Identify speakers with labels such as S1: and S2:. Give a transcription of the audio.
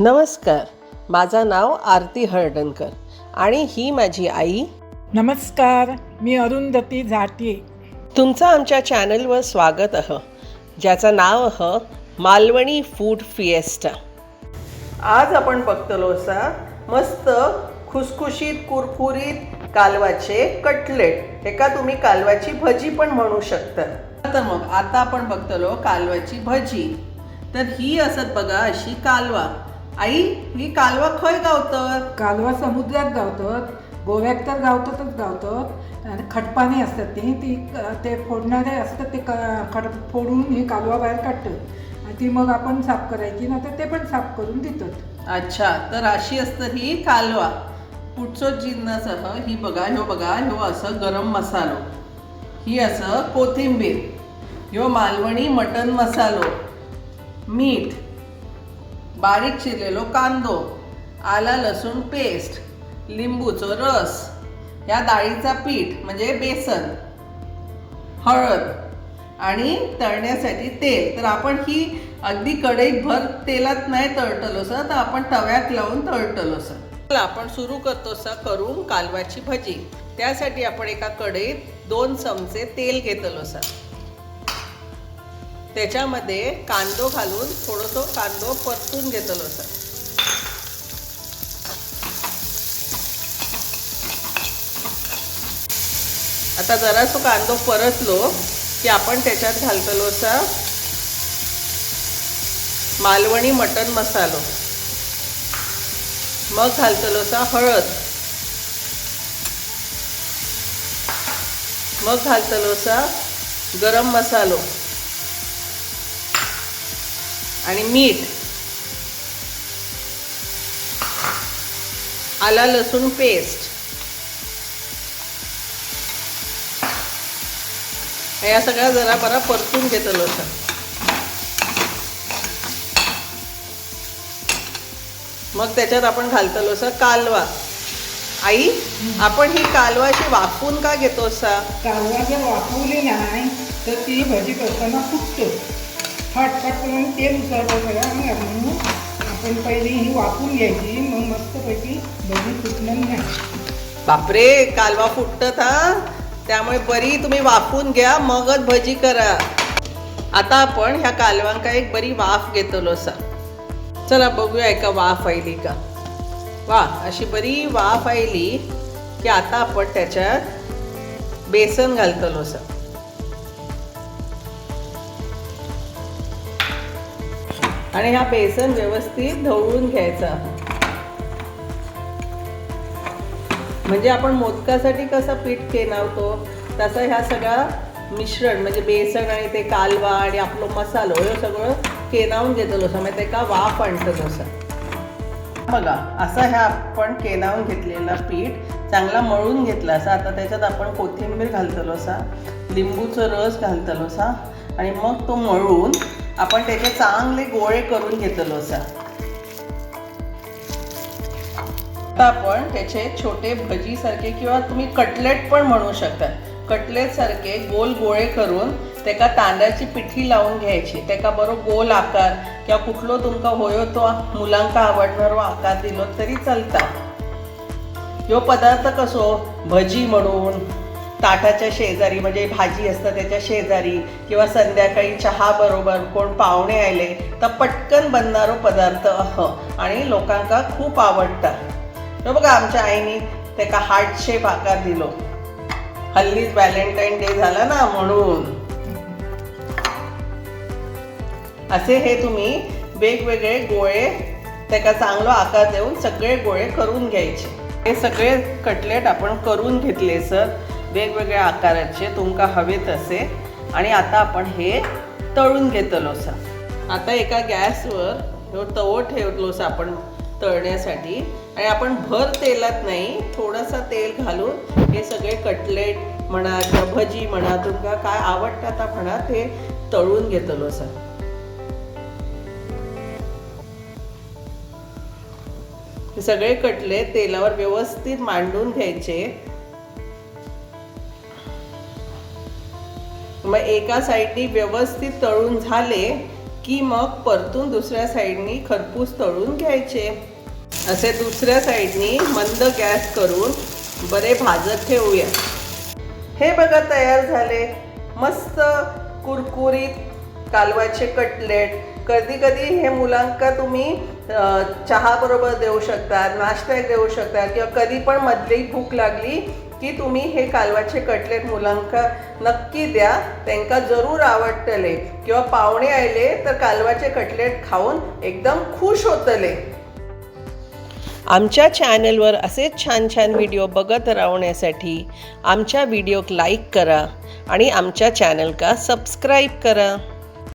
S1: नमस्कार. माझं नाव आरती हळदणकर आणि ही माझी आई.
S2: नमस्कार मी अरुंधती झाटे.
S1: तुमचं आमच्या चॅनलवर स्वागत आहे ज्याचं नाव आहे मालवणी फूड फिएस्टा. आज आपण बघतलो असा मस्त खुसखुशीत कुरकुरीत कालवाचे कटलेट. एका तुम्ही कालवाची भजी पण म्हणू शकता. तर मग आता आपण बघतलो कालवाची भजी. तर ही असत बघा अशी कालवा. आई ही कालवा खय गावतात
S2: कालवा समुद्रात गावतात गोव्यात तर गावतातच गावतात आणि खटपाणी असतात ती ती ते फोडणारे असतात ते क- खट फोडून ही कालवा बाहेर काढतात. आणि ती मग आपण साफ करायची ना तर ते पण साफ करून देतात.
S1: अच्छा तर अशी असतं ही कालवा. पुढचो जिन्नस अह ही बघा ह्यो बघा ह्यो असं गरम मसालो. ही असं कोथिंबीर. ह्यो मालवणी मटन मसालो. मीठ. बारीक चिरलेलो कांदो आला लसूण पेस्ट लिंबूचो रस ह्या डाळीचा पीठ म्हणजे बेसन हळद आणि तळण्यासाठी तेल. तर आपण ही अगदी कढईत भर तेलात नाही तळटलो सर. तर आपण तव्यात लावून तळटलो सर. चला आपण सुरू करतो सा करून कालवाची भजी. त्यासाठी आपण एका कढईत दोन चमचे तेल घेतलो सर. त्याच्यामध्ये कांदो घालून थोडंसं कांदो परतून घेतलो सर आता जरासो कांदो परतलो की आपण त्याच्यात घालतलो असा मालवणी मटन मसालो. मग घालतलो असा हळद. मग घालतलो असा गरम मसालो. आणि मीठ. आला लसूण पेस्ट या सगळ्या जरा बरा परतून घेतलो सर मग त्याच्यात आपण घालतलो सर कालवा. आई आपण ही कालवा अशी वाफवून का घेतो असा
S2: कालवा जर वाफवली नाही तर ती भजी करताना फुटतो फटफट तेल उचलतं सगळं मग म्हणून आपण पहिले ही वापरून घ्यायची मग मस्तपैकी भजी फुटणार नाही
S1: बापरे कालवा फुटत हा? त्यामुळे बरी तुम्ही वाफून घ्या मगच भजी करा. आता आपण ह्या कालवांका एक बरी वाफ घेतलो असा चला बघूया एका वाफ आयली का. वा अशी बरी वाफ आयली की आता आपण त्याच्यात बेसन घालतलो असा आणि हा बेसन व्यवस्थित ढवळून घ्यायचा. म्हणजे आपण मोदकासाठी कसं पीठ केनावतो तसं ह्या सगळा मिश्रण म्हणजे बेसन आणि ते कालवा आणि आपलं मसालो हे सगळं केनावून घेतलो म्हणजे असं म्हणजे का वाफ आणतं असं बघा असा ह्या आपण केनावून घेतलेला पीठ चांगला मळून घेतला असा. आता त्याच्यात आपण कोथिंबीर घालतलो असा लिंबूचं रस घालतलो असा. आणि मग तो मळून आपण त्याचे चांगले गोळे करून घेतलो असा. आता आपण त्याचे छोटे भजीसारखे किंवा तुम्ही कटलेट पण म्हणू शकता. कटलेट सारखे गोल गोळे करून त्याका तांदळाची पिठी लावून घ्यायची. त्याका बरो गोल आकार किंवा कुठलो तुमका होयो तो मुलांका आवडणारो आकार दिलो तरी चलता. ह्यो पदार्थ कसो? भजी म्हणून ताटाच्या शेजारी म्हणजे भाजी असतं त्याच्या शेजारी किंवा संध्याकाळी चहा बरोबर कोण पाहुणे आले तर पटकन बनणारो पदार्थ अह. आणि लोकांका खूप आवडता. तर बघा आमच्या आईने त्याका हार्ट शेप आकार दिलो. हल्लीच व्हॅलेंटाईन डे झाला ना म्हणून. असे हे तुम्ही वेगवेगळे गोळे त्याका चांगला आकार देऊन सगळे गोळे करून घ्यायचे. हे सगळे कटलेट आपण करून घेतले सर. वेगवेगळ्या आकाराचे तुमका हवे तसे आणि आता आपण हे तळून घेतलो सर आता एका गॅसवर ह्यो तवो ठेवलो सर आपण तळण्यासाठी. आणि आपण भर तेलात नाही थोडंसं तेल घालून हे सगळे कटलेट म्हणा किंवा भजी म्हणा तुमका काय आवडतात म्हणा ते तळून घेतलो सर हे सगळे कटले तेलावर व्यवस्थित मांडून घ्यायचे. मग एका साईडनी व्यवस्थित तळून झाले की मग परतून दुसऱ्या साईडनी खरपूस तळून घ्यायचे. असे दुसऱ्या साईडनी मंद गॅस करून बरे भाजत ठेवूया. हे बघा तयार झाले. मस्त कुरकुरीत कालवाचे कटलेट. कधी कधी हे मुलांका तुम्ही चहाबरोबर देऊ शकतात नाश्त्यात देऊ शकतात किंवा कधी पण मधली भूक लागली की तुम्ही हे कालवाचे कटलेट मुलांका नक्की द्या. त्यांका जरूर आवडटले किंवा पाहुणे आले तर कालवाचे कटलेट खाऊन एकदम खुश होतले. आमच्या चॅनलवर असेच छान छान व्हिडिओ बघत राहण्यासाठी आमच्या व्हिडिओक लाईक करा आणि आमच्या चॅनलका सबस्क्राईब करा.